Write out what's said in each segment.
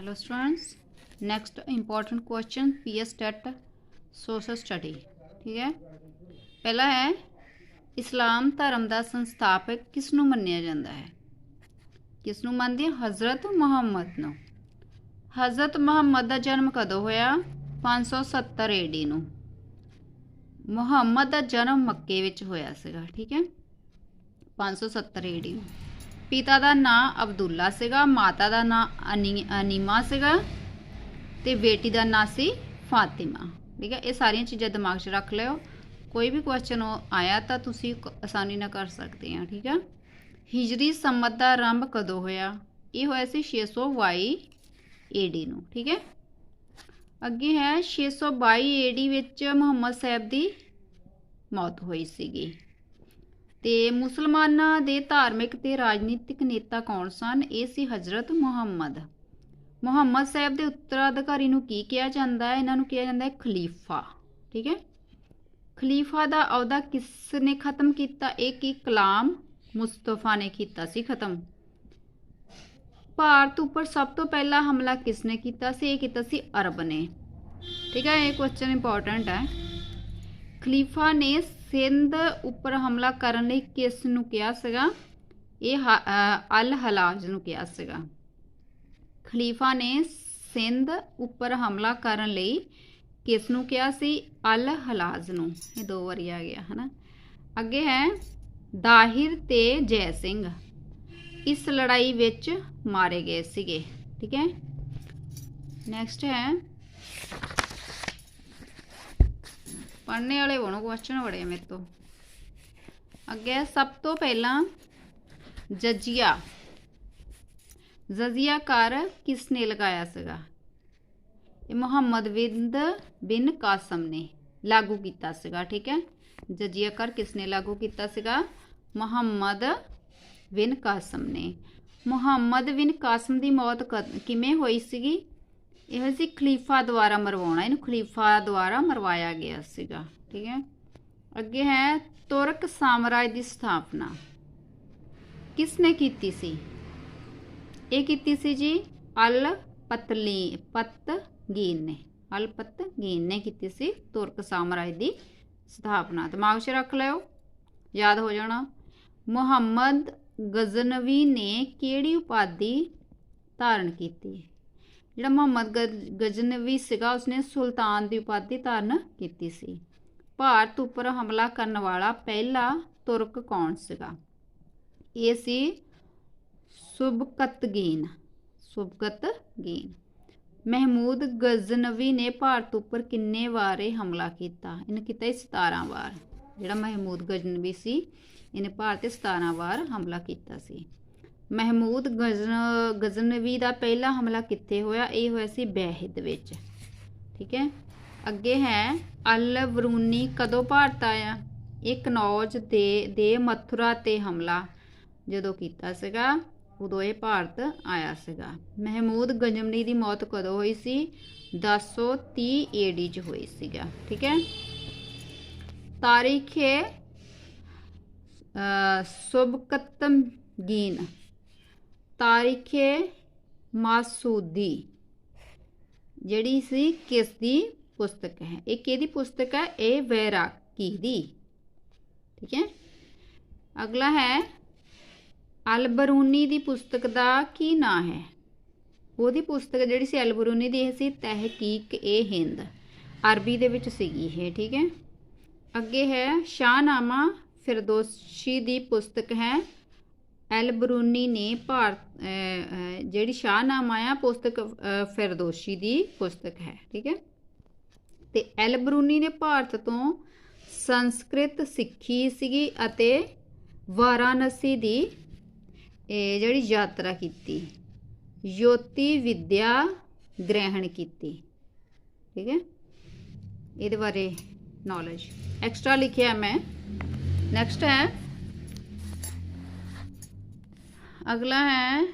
Hello, students. Next important question PS TET social study. ਠੀਕ ਹੈ ਪਹਿਲਾ ਹੈ ਇਸਲਾਮ ਧਰਮ ਦਾ ਸੰਸਥਾਪਕ ਕਿਸ ਨੂੰ ਮੰਨਿਆ ਜਾਂਦਾ ਹੈ ਕਿਸ ਨੂੰ ਮੰਨਦੇ ਆ ਹਜ਼ਰਤ ਮੁਹੰਮਦ ਨੂੰ ਹਜ਼ਰਤ ਮੁਹੰਮਦ ਦਾ ਜਨਮ ਕਦੋਂ ਹੋਇਆ 570 ਏਡੀ ਨੂੰ ਮੁਹੰਮਦ ਦਾ ਜਨਮ ਮੱਕੇ ਵਿੱਚ ਹੋਇਆ ਸੀਗਾ ਠੀਕ ਹੈ 570 ਏਡੀ ਨੂੰ ਪਿਤਾ ਦਾ ਨਾਂ ਅਬਦੁੱਲਾ ਸੀਗਾ, ਮਾਤਾ ਦਾ ਨਾਂ ਅਨੀ- ਅਨੀਮਾ ਸੀਗਾ ਤੇ ਬੇਟੀ ਦਾ ਨਾਂ ਸੀ ਫਾਤਿਮਾ। ਠੀਕ ਹੈ, ਇਹ ਸਾਰੀਆਂ ਚੀਜ਼ਾਂ ਦਿਮਾਗ 'ਚ ਰੱਖ ਲਿਓ। ਕੋਈ ਵੀ ਕੁਐਸਚਨ ਆਇਆ ਤਾਂ ਤੁਸੀਂ ਆਸਾਨੀ ਨਾਲ ਕਰ ਸਕਦੇ ਆ, ਠੀਕ ਹੈ ਹਿਜਰੀ ਸੰਮਤ ਦਾ ਆਰੰਭ ਕਦੋਂ ਹੋਇਆ? ਇਹ ਹੋਇਆ ਸੀ 622 ਏਡੀ ਨੂੰ, ਠੀਕ ਹੈ? ਅੱਗੇ ਹੈ 622 ਏਡੀ ਵਿੱਚ ਮੁਹੰਮਦ ਸਾਹਿਬ ਦੀ ਮੌਤ ਹੋਈ ਸੀਗੀ। ਤੇ ਮੁਸਲਮਾਨਾਂ ਦੇ ਧਾਰਮਿਕ ਤੇ ਰਾਜਨੀਤਿਕ ਨੇਤਾ ਕੌਣ ਸਨ? ਇਹ ਸੀ ਹਜ਼ਰਤ ਮੁਹੰਮਦ। ਮੁਹੰਮਦ ਸਾਹਿਬ ਦੇ ਉੱਤਰਾਧਿਕਾਰੀ ਨੂੰ ਕੀ ਕਿਹਾ ਜਾਂਦਾ ਹੈ? ਇਹਨਾਂ ਨੂੰ ਕਿਹਾ ਜਾਂਦਾ ਹੈ ਖਲੀਫਾ। ਠੀਕ ਹੈ? ਖਲੀਫਾ ਦਾ ਅਹੁਦਾ ਕਿਸ ਨੇ ਖਤਮ ਕੀਤਾ? ਇਹ ਕੀ ਕਲਾਮ ਮੁਸਤਫਾ ਨੇ ਕੀਤਾ ਸੀ ਖਤਮ? ਭਾਰਤ ਉੱਪਰ ਸਭ ਤੋਂ ਪਹਿਲਾ ਹਮਲਾ ਕਿਸ ਨੇ ਕੀਤਾ ਸੀ? ਇਹ ਕੀਤਾ ਸੀ ਅਰਬ ਨੇ। ਠੀਕ ਹੈ? ਇਹ ਕੁਐਸਚਨ ਇੰਪੋਰਟੈਂਟ ਹੈ। ਖਲੀਫਾ ਨੇ ਸਿੰਧ ਉੱਪਰ ਹਮਲਾ ਕਰਨ ਲਈ ਕਿਸ ਨੂੰ ਕਿਹਾ ਸੀਗਾ? ਇਹ ਅਲ ਹਲਾਜ ਨੂੰ ਕਿਹਾ ਸੀਗਾ। ਖਲੀਫਾ ਨੇ ਸਿੰਧ ਉੱਪਰ ਹਮਲਾ ਕਰਨ ਲਈ ਕਿਸ ਨੂੰ ਕਿਹਾ ਸੀ? ਅਲ ਹਲਾਜ ਨੂੰ। ਇਹ ਦੋ ਵਾਰੀ ਆ ਗਿਆ, ਹਨਾ? ਅੱਗੇ ਹੈ, ਦਾਹਿਰ ਤੇ ਜੈ ਸਿੰਘ। ਇਸ ਲੜਾਈ ਵਿੱਚ ਮਾਰੇ ਗਏ ਸੀਗੇ, ਠੀਕ ਹੈ? ਨੈਕਸਟ ਹੈ ਪੜ੍ਹਨੇ ਵਾਲੇ ਬਣੋ ਕੁਐਸਚਨ ਬੜੇ ਮੇਰੇ ਤੋਂ। ਅੱਗੇ ਸਭ ਤੋਂ ਪਹਿਲਾਂ ਜਜੀਆ। ਜਜ਼ੀਆ ਕਰ ਕਿਸ ਨੇ ਲਗਾਇਆ ਸੀਗਾ? ਇਹ ਮੁਹੰਮਦ ਬਿੰਦ, ਬਿਨ ਕਾਸਮ ਨੇ ਲਾਗੂ ਕੀਤਾ ਸੀਗਾ, ਠੀਕ ਹੈ? ਜਜੀਆ ਕਰ ਕਿਸ ਨੇ ਲਾਗੂ ਕੀਤਾ ਸੀਗਾ? ਮੁਹੰਮਦ ਬਿਨ ਕਾਸਮ ਨੇ। ਮੁਹੰਮਦ ਬਿਨ ਕਾਸਮ ਦੀ ਮੌਤ ਕਦ- ਕਿਵੇਂ ਹੋਈ ਸੀਗੀ? ਇਹ ਸੀ ਖਲੀਫਾ ਦੁਆਰਾ ਮਰਵਾਉਣਾ, ਇਹਨੂੰ ਖਲੀਫਾ ਦੁਆਰਾ ਮਰਵਾਇਆ ਗਿਆ ਸੀਗਾ, ਠੀਕ ਹੈ। ਅੱਗੇ ਹੈ ਤੁਰਕ ਸਾਮਰਾਜ ਦੀ ਸਥਾਪਨਾ। ਕਿਸ ਨੇ ਕੀਤੀ ਸੀ? ਇਹ ਕੀਤੀ ਸੀ ਜੀ ਅਲ ਪਤਲੀ ਪਤਗੀਨ ਨੇ ਅਲ ਪਤਗੀਨ ਨੇ ਕੀਤੀ ਸੀ ਤੁਰਕ ਸਾਮਰਾਜ ਦੀ ਸਥਾਪਨਾ। ਦਿਮਾਗ 'ਚ ਰੱਖ ਲਿਓ, ਯਾਦ ਹੋ ਜਾਣਾ। ਮੁਹੰਮਦ ਗਜ਼ਨਵੀ ਨੇ ਕਿਹੜੀ ਉਪਾਧੀ ਧਾਰਨ ਕੀਤੀ? ਜਿਹੜਾ ਮੁਹੰਮਦ ਗਜ਼- ਗਜ਼ਨਵੀ ਸੀਗਾ, ਉਸਨੇ ਸੁਲਤਾਨ ਦੀ ਉਪਾਧੀ ਧਾਰਨ ਕੀਤੀ ਸੀ। ਭਾਰਤ ਉੱਪਰ ਹਮਲਾ ਕਰਨ ਵਾਲਾ ਪਹਿਲਾ ਤੁਰਕ ਕੌਣ ਸੀਗਾ? ਇਹ ਸੀ ਸੁਬਕਤਗੀਨ ਸੁਬਕਤਗੀਨ ਮਹਿਮੂਦ ਗਜ਼ਨਵੀ ਨੇ ਭਾਰਤ ਉੱਪਰ ਕਿੰਨੇ ਵਾਰੇ ਹਮਲਾ ਕੀਤਾ? ਇਹਨੇ ਕੀਤਾ ਸੀ 17 ਵਾਰ। ਜਿਹੜਾ ਮਹਿਮੂਦ ਗਜ਼ਨਵੀ ਸੀ, ਇਹਨੇ ਭਾਰਤ ਤੇ 17 ਵਾਰ ਹਮਲਾ ਕੀਤਾ ਸੀ। ਮਹਿਮੂਦ ਗਜ਼ਨ, ਗਜ਼ਨਵੀ ਦਾ ਪਹਿਲਾ ਹਮਲਾ ਕਿੱਥੇ ਹੋਇਆ? ਇਹ ਹੋਇਆ ਸੀ ਬਹਿਦ ਵਿੱਚ। ਠੀਕ ਹੈ? ਅੱਗੇ ਹੈ ਅਲ ਬਰੂਨੀ ਕਦੋਂ ਭਾਰਤ ਆਇਆ? ਇਹ ਕਨੌਜ ਦੇ ਦੇ ਮਥੁਰਾ ਤੇ ਹਮਲਾ। ਜਦੋਂ ਕੀਤਾ ਸੀਗਾ, ਉਦੋਂ ਇਹ ਭਾਰਤ ਆਇਆ ਸੀਗਾ। ਮਹਿਮੂਦ ਗਜਮਨੀ ਦੀ ਮੌਤ ਕਦੋਂ ਹੋਈ ਸੀ? 1030 ਏਡੀ ਚ ਹੋਈ ਸੀਗਾ। ਠੀਕ ਹੈ? ਤਾਰੀਖੇ ਹੈ ਸੁਬਕਤਮਗੀਨ। ਤਾਰੀਖ ਮਾਸੂਦੀ, ਜਿਹੜੀ ਸੀ ਕਿਸ ਦੀ ਪੁਸਤਕ ਹੈ। ਇਹ ਕਿਹਦੀ ਪੁਸਤਕ ਹੈ? ਇਹ ਵੈਰਾਕੀ ਦੀ। ਠੀਕ ਹੈ? ਅਗਲਾ ਹੈ, ਅਲਬਰੂਨੀ ਦੀ ਪੁਸਤਕ ਦਾ ਕੀ ਨਾਂ ਹੈ? ਉਹਦੀ ਪੁਸਤਕ ਜਿਹੜੀ ਸੀ ਅਲਬਰੂਨੀ ਦੀ, ਇਹ ਸੀ ਤਹਿਕੀਕ ਏ ਹਿੰਦ। ਅਰਬੀ ਦੇ ਵਿੱਚ ਸੀਗੀ ਇਹ, ਠੀਕ ਹੈ? ਅੱਗੇ ਹੈ, ਸ਼ਾਹਨਾਮਾ ਫਿਰਦੋਸੀ ਦੀ ਪੁਸਤਕ ਹੈ ਐਲ ਬਰੂਨੀ ਨੇ ਭਾਰਤ ਅਹ, ਅਹ, ਜਿਹੜੀ ਸ਼ਾਹਨਾਮਾ ਪੁਸਤਕ ਫਿਰਦੋਸੀ ਦੀ ਪੁਸਤਕ ਹੈ ਠੀਕ ਹੈ? ਤੇ ਐਲਬਰੂਨੀ ਨੇ ਭਾਰਤ ਤੋਂ ਸੰਸਕ੍ਰਿਤ ਸਿੱਖੀ ਸੀਗੀ ਅਤੇ ਵਾਰਾਣਸੀ ਦੀ ਇਹ ਜਿਹੜੀ ਯਾਤਰਾ ਕੀਤੀ। ਯੋਤੀ ਵਿਦਿਆ ਗ੍ਰਹਿਣ ਕੀਤੀ ਠੀਕ ਹੈ? ਇਹਦੇ ਬਾਰੇ ਨੌਲੇਜ ਐਕਸਟਰਾ ਲਿਖਿਆ ਮੈਂ। ਨੈਕਸਟ ਹੈ ਅਗਲਾ ਹੈ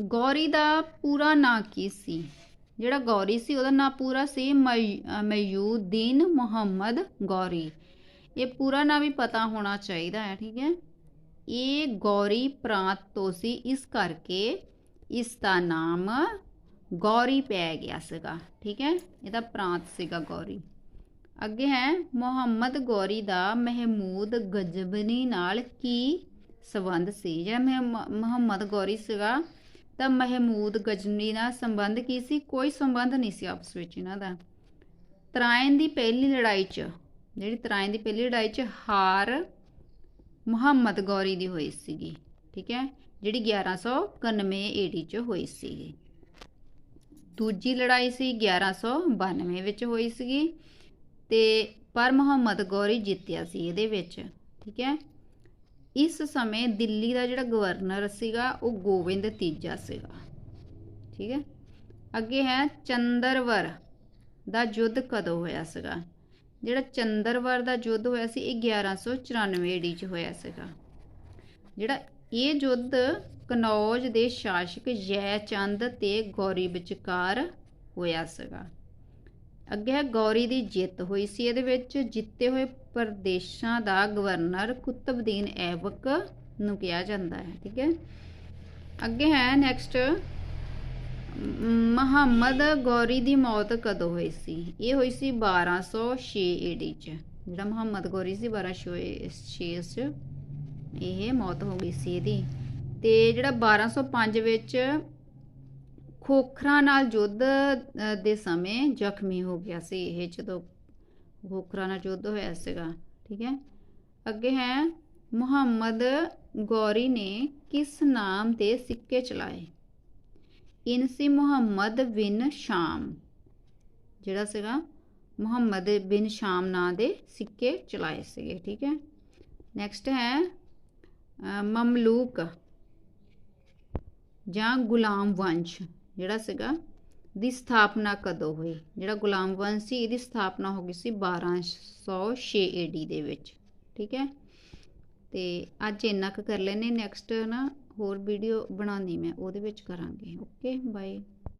ਗੌਰੀ ਦਾ ਪੂਰਾ ਨਾਂ ਕੀ ਸੀ? ਜਿਹੜਾ ਗੌਰੀ ਸੀ, ਉਹਦਾ ਨਾਂ ਪੂਰਾ ਸੀ ਮਯ- ਮਯੂਦੀਨ ਮੁਹੰਮਦ ਗੌਰੀ। ਇਹ ਪੂਰਾ ਨਾਂ ਵੀ ਪਤਾ ਹੋਣਾ ਚਾਹੀਦਾ ਹੈ, ਠੀਕ ਹੈ? ਇਹ ਗੌਰੀ ਪ੍ਰਾਂਤ ਤੋਂ ਸੀ, ਇਸ ਕਰਕੇ ਇਸ ਦਾ ਨਾਮ ਗੌਰੀ ਪੈ ਗਿਆ ਸੀਗਾ, ਠੀਕ ਹੈ? ਇਹਦਾ ਪ੍ਰਾਂਤ ਸੀਗਾ ਗੌਰੀ। ਅੱਗੇ ਹੈ, ਮੁਹੰਮਦ ਗੌਰੀ ਦਾ ਮਹਿਮੂਦ ਗਜਬਨੀ ਨਾਲ ਕੀ ਸੰਬੰਧ ਸੀ। ਜਿਹੜਾ ਮਹਿਮ- ਮੁਹੰਮਦ ਗੌਰੀ ਸੀਗਾ, ਤਾਂ ਮਹਿਮੂਦ ਗਜ਼ਨੀ ਨਾਲ ਸੰਬੰਧ ਕੀ ਸੀ? ਕੋਈ ਸੰਬੰਧ ਨਹੀਂ ਸੀ ਆਪਸ ਵਿੱਚ ਇਹਨਾਂ ਦਾ। ਤਰਾਇਨ ਦੀ ਪਹਿਲੀ ਲੜਾਈ 'ਚ, ਜਿਹੜੀ ਤਰਾਇਨ ਦੀ ਪਹਿਲੀ ਲੜਾਈ 'ਚ ਹਾਰ ਮੁਹੰਮਦ ਗੌਰੀ ਦੀ ਹੋਈ ਸੀਗੀ, ਠੀਕ ਹੈ? ਜਿਹੜੀ 1191 ਏਡੀ 'ਚ ਹੋਈ ਸੀਗੀ। ਦੂਜੀ ਲੜਾਈ ਸੀ 1192 ਵਿੱਚ ਹੋਈ ਸੀਗੀ ਤੇ ਪਰ ਮੁਹੰਮਦ ਗੌਰੀ ਜਿੱਤਿਆ ਸੀ ਇਹਦੇ ਵਿੱਚ, ਠੀਕ ਹੈ? ਇਸ ਸਮੇਂ ਦਿੱਲੀ ਦਾ ਜਿਹੜਾ ਗਵਰਨਰ ਸੀਗਾ, ਉਹ ਗੋਬਿੰਦ ਤੀਜਾ ਸੀਗਾ। ਠੀਕ ਹੈ? ਅੱਗੇ ਹੈ ਚੰਦਰਵਰ ਦਾ ਯੁੱਧ ਕਦੋਂ ਹੋਇਆ ਸੀਗਾ? ਜਿਹੜਾ ਚੰਦਰਵਰ ਦਾ ਯੁੱਧ ਹੋਇਆ ਸੀ, ਇਹ 1194 ਏਡੀ ਚ ਹੋਇਆ ਸੀਗਾ। ਜਿਹੜਾ ਇਹ ਯੁੱਧ ਕਨੌਜ ਦੇ ਸ਼ਾਸਕ ਜੈ ਚੰਦ ਤੇ ਗੌਰੀ ਵਿਚਕਾਰ ਹੋਇਆ ਸੀਗਾ। ਅੱਗੇ ਹੈ, ਗੌਰੀ ਦੀ ਜਿੱਤ ਹੋਈ ਸੀ। ਇਹਦੇ ਵਿੱਚ ਜਿੱਤੇ ਹੋਏ ਪ੍ਰਦੇਸ਼ਾਂ ਦਾ ਗਵਰਨਰ ਕੁਤਬਦੀਨ ਐਬਕ ਨੂੰ ਕਿਹਾ ਜਾਂਦਾ ਹੈ, ਠੀਕ ਹੈ। ਅੱਗੇ ਹੈ ਨੈਕਸਟ ਮੁਹੰਮਦ ਗੌਰੀ ਦੀ ਮੌਤ ਕਦੋਂ ਹੋਈ ਸੀ? ਇਹ ਹੋਈ ਸੀ 1206 ਏਡੀ ਚ। ਜਿਹੜਾ ਮੁਹੰਮਦ ਗੌਰੀ ਸੀ 1206 ਚ ਇਹ ਮੌਤ ਹੋ ਗਈ ਸੀ ਇਹਦੀ। ਤੇ ਜਿਹੜਾ 1205 ਵਿੱਚ ਖੋਖਰਾਂ ਨਾਲ ਯੁੱਧ ਦੇ ਸਮੇਂ ਜ਼ਖਮੀ ਹੋ ਗਿਆ ਸੀ ਇਹ, ਜਦੋਂ ਖੋਖਰਾਂ ਨਾਲ ਯੁੱਧ ਹੋਇਆ ਸੀਗਾ, ਠੀਕ ਹੈ? ਅੱਗੇ ਹੈ, ਮੁਹੰਮਦ ਗੌਰੀ ਨੇ ਕਿਸ ਨਾਮ ਦੇ ਸਿੱਕੇ ਚਲਾਏ? ਇਨਸੀ ਮੁਹੰਮਦ ਬਿਨ ਸ਼ਾਮ। ਜਿਹੜਾ ਸੀਗਾ, ਮੁਹੰਮਦ ਬਿਨ ਸ਼ਾਮ ਨਾਂ ਦੇ ਸਿੱਕੇ ਚਲਾਏ ਸੀਗੇ, ਠੀਕ ਹੈ? ਨੈਕਸਟ ਹੈ ਮਮਲੂਕ ਜਾਂ ਗੁਲਾਮ ਵੰਸ਼। ਜਿਹੜਾ ਸੀਗਾ, ਦੀ ਸਥਾਪਨਾ ਕਦੋਂ ਹੋਈ? ਜਿਹੜਾ ਗੁਲਾਮ ਵੰਸ਼ ਸੀ, ਇਹਦੀ ਸਥਾਪਨਾ ਹੋ ਗਈ ਸੀ 1206 ਏਡੀ ਦੇ ਵਿੱਚ, ਠੀਕ ਹੈ? ਤੇ ਅੱਜ ਇੰਨਾ ਕੁ ਕਰ ਲੈਨੇ ਨੈਕਸਟ ਨਾ ਹੋਰ ਵੀਡੀਓ ਬਣਾਉਣੀ ਮੈਂ, ਉਹਦੇ ਵਿੱਚ ਕਰਾਂਗੇ ਓਕੇ ਬਾਏ